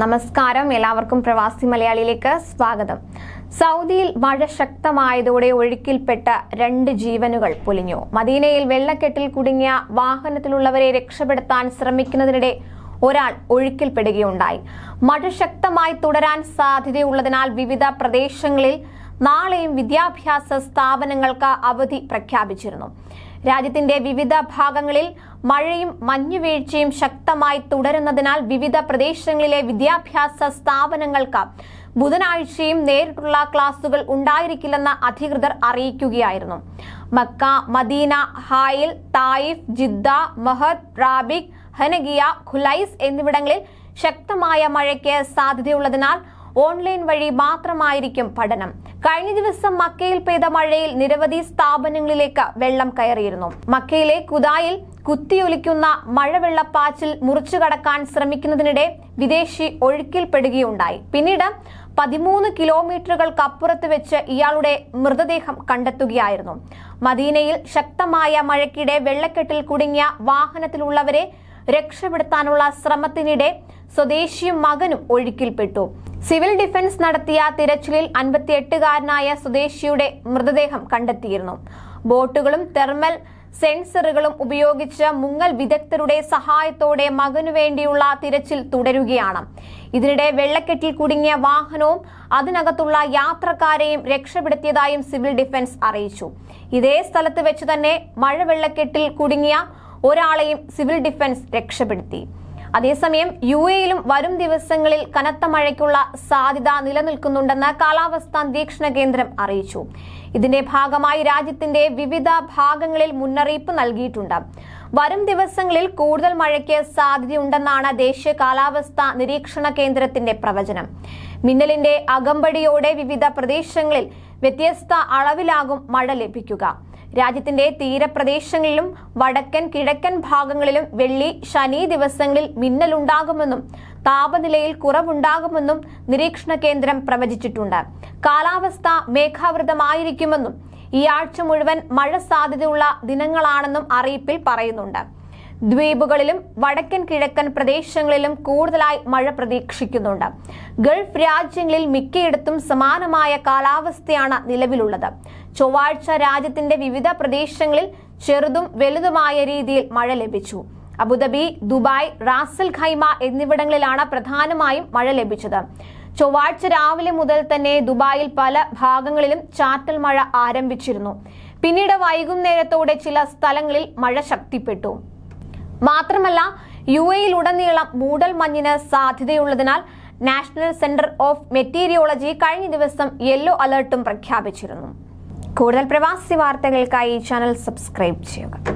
നമസ്കാരം. എല്ലാവർക്കും പ്രവാസി മലയാളിയിലേക്ക് സ്വാഗതം. സൗദിയിൽ മഴ ശക്തമായതോടെ ഒഴുക്കിൽപ്പെട്ട രണ്ട് ജീവനുകൾ പൊലിഞ്ഞു. മദീനയിൽ വെള്ളക്കെട്ടിൽ കുടുങ്ങിയ വാഹനത്തിലുള്ളവരെ രക്ഷപ്പെടുത്താൻ ശ്രമിക്കുന്നതിനിടെ ഒരാൾ ഒഴുക്കിൽപ്പെടുകയുണ്ടായി. മഴ ശക്തമായി തുടരാൻ സാധ്യതയുള്ളതിനാൽ വിവിധ പ്രദേശങ്ങളിൽ നാളെയും വിദ്യാഭ്യാസ സ്ഥാപനങ്ങൾക്ക് അവധി പ്രഖ്യാപിച്ചിരുന്നു. രാജ്യത്തിന്റെ വിവിധ ഭാഗങ്ങളിൽ മഴയും മഞ്ഞുവീഴ്ചയും ശക്തമായി തുടരുന്നതിനാൽ വിവിധ പ്രദേശങ്ങളിലെ വിദ്യാഭ്യാസ സ്ഥാപനങ്ങൾക്ക് ബുധനാഴ്ചയും നേരിട്ടുള്ള ക്ലാസുകൾ ഉണ്ടായിരിക്കില്ലെന്ന് അധികൃതർ അറിയിക്കുകയായിരുന്നു. Mecca Medina Hail Taif Jeddah Mahd Rabigh Hanakiyah Khulais എന്നിവിടങ്ങളിൽ ശക്തമായ മഴയ്ക്ക് സാധ്യതയുള്ളതിനാൽ ഓൺലൈൻ വഴി മാത്രമായിരിക്കും പഠനം. കഴിഞ്ഞ ദിവസം മക്കയിൽ പെയ്ത മഴയിൽ നിരവധി സ്ഥാപനങ്ങളിലേക്ക് വെള്ളം കയറിയിരുന്നു. മക്കയിലെ കുതായിൽ കുത്തിയൊലിക്കുന്ന മഴവെള്ളപ്പാച്ചിൽ മുറിച്ചു കടക്കാൻ ശ്രമിക്കുന്നതിനിടെ വിദേശി ഒഴുക്കിൽപ്പെടുകയുണ്ടായി. പിന്നീട് പതിമൂന്ന് കിലോമീറ്ററുകൾക്കപ്പുറത്ത് വെച്ച് ഇയാളുടെ മൃതദേഹം കണ്ടെത്തുകയായിരുന്നു. മദീനയിൽ ശക്തമായ മഴയ്ക്കിടെ വെള്ളക്കെട്ടിൽ കുടുങ്ങിയ വാഹനത്തിലുള്ളവരെ രക്ഷപ്പെടുത്താനുള്ള ശ്രമത്തിനിടെ സ്വദേശിയും മകനും ഒഴുക്കിൽപ്പെട്ടു. സിവിൽ ഡിഫൻസ് നടത്തിയ തിരച്ചിലിൽ അൻപത്തിയെട്ടുകാരനായ സ്വദേശിയുടെ മൃതദേഹം കണ്ടെത്തിയിരുന്നു. ബോട്ടുകളും തെർമൽ സെൻസറുകളും ഉപയോഗിച്ച് മുങ്ങൽ വിദഗ്ധരുടെ സഹായത്തോടെ മകനു വേണ്ടിയുള്ള തിരച്ചിൽ തുടരുകയാണ്. ഇതിനിടെ വെള്ളക്കെട്ടിൽ കുടുങ്ങിയ വാഹനവും അതിനകത്തുള്ള യാത്രക്കാരെയും രക്ഷപ്പെടുത്തിയതായും സിവിൽ ഡിഫൻസ് അറിയിച്ചു. ഇതേ സ്ഥലത്ത് വെച്ച് തന്നെ മഴ വെള്ളക്കെട്ടിൽ കുടുങ്ങിയ ഒരാളെയും സിവിൽ ഡിഫൻസ് രക്ഷപ്പെടുത്തി. അതേസമയം യു എയിലും വരും ദിവസങ്ങളിൽ കനത്ത മഴയ്ക്കുള്ള സാധ്യത നിലനിൽക്കുന്നുണ്ടെന്ന് കാലാവസ്ഥാ നിരീക്ഷണ കേന്ദ്രം അറിയിച്ചു. ഇതിന്റെ ഭാഗമായി രാജ്യത്തിന്റെ വിവിധ ഭാഗങ്ങളിൽ മുന്നറിയിപ്പ് നൽകിയിട്ടുണ്ട്. വരും ദിവസങ്ങളിൽ കൂടുതൽ മഴയ്ക്ക് സാധ്യതയുണ്ടെന്നാണ് ദേശീയ കാലാവസ്ഥാ നിരീക്ഷണ കേന്ദ്രത്തിന്റെ പ്രവചനം. മിന്നലിന്റെ അകമ്പടിയോടെ വിവിധ പ്രദേശങ്ങളിൽ വ്യത്യസ്ത അളവിലാകും മഴ ലഭിക്കുക. രാജ്യത്തിന്റെ തീരപ്രദേശങ്ങളിലും വടക്കൻ കിഴക്കൻ ഭാഗങ്ങളിലും വെള്ളി ശനി ദിവസങ്ങളിൽ മിന്നലുണ്ടാകുമെന്നും താപനിലയിൽ കുറവുണ്ടാകുമെന്നും നിരീക്ഷണ കേന്ദ്രം പ്രവചിച്ചിട്ടുണ്ട്. കാലാവസ്ഥ മേഘാവൃതമായിരിക്കുമെന്നും ഈ ആഴ്ച മുഴുവൻ മഴ സാധ്യതയുള്ള ദിനങ്ങളാണെന്നും അറിയിപ്പിൽ പറയുന്നുണ്ട്. ദ്വീപുകളിലും വടക്കൻ കിഴക്കൻ പ്രദേശങ്ങളിലും കൂടുതലായി മഴ പ്രതീക്ഷിക്കുന്നുണ്ട്. ഗൾഫ് രാജ്യങ്ങളിൽ മിക്കയിടത്തും സമാനമായ കാലാവസ്ഥയാണ് നിലവിലുള്ളത്. ചൊവ്വാഴ്ച രാജ്യത്തിന്റെ വിവിധ പ്രദേശങ്ങളിൽ ചെറുതും വലുതുമായ രീതിയിൽ മഴ ലഭിച്ചു. അബുദാബി ദുബായ് റാസൽ ഖൈമ എന്നിവിടങ്ങളിലാണ് പ്രധാനമായും മഴ ലഭിച്ചത്. ചൊവ്വാഴ്ച രാവിലെ മുതൽ തന്നെ ദുബായിൽ പല ഭാഗങ്ങളിലും ചാറ്റൽ മഴ ആരംഭിച്ചിരുന്നു. പിന്നീട് വൈകുന്നേരത്തോടെ ചില സ്ഥലങ്ങളിൽ മഴ ശക്തിപ്പെട്ടു. മാത്രമല്ല യു എയിലുടനീളം മൂടൽ മഞ്ഞിന് സാധ്യതയുള്ളതിനാൽ നാഷണൽ സെന്റർ ഓഫ് മെറ്റീരിയോളജി കഴിഞ്ഞ ദിവസം യെല്ലോ അലർട്ടും പ്രഖ്യാപിച്ചിരുന്നു. കൂടുതൽ പ്രവാസി വാർത്തകൾക്കായി ചാനൽ സബ്സ്ക്രൈബ് ചെയ്യുക.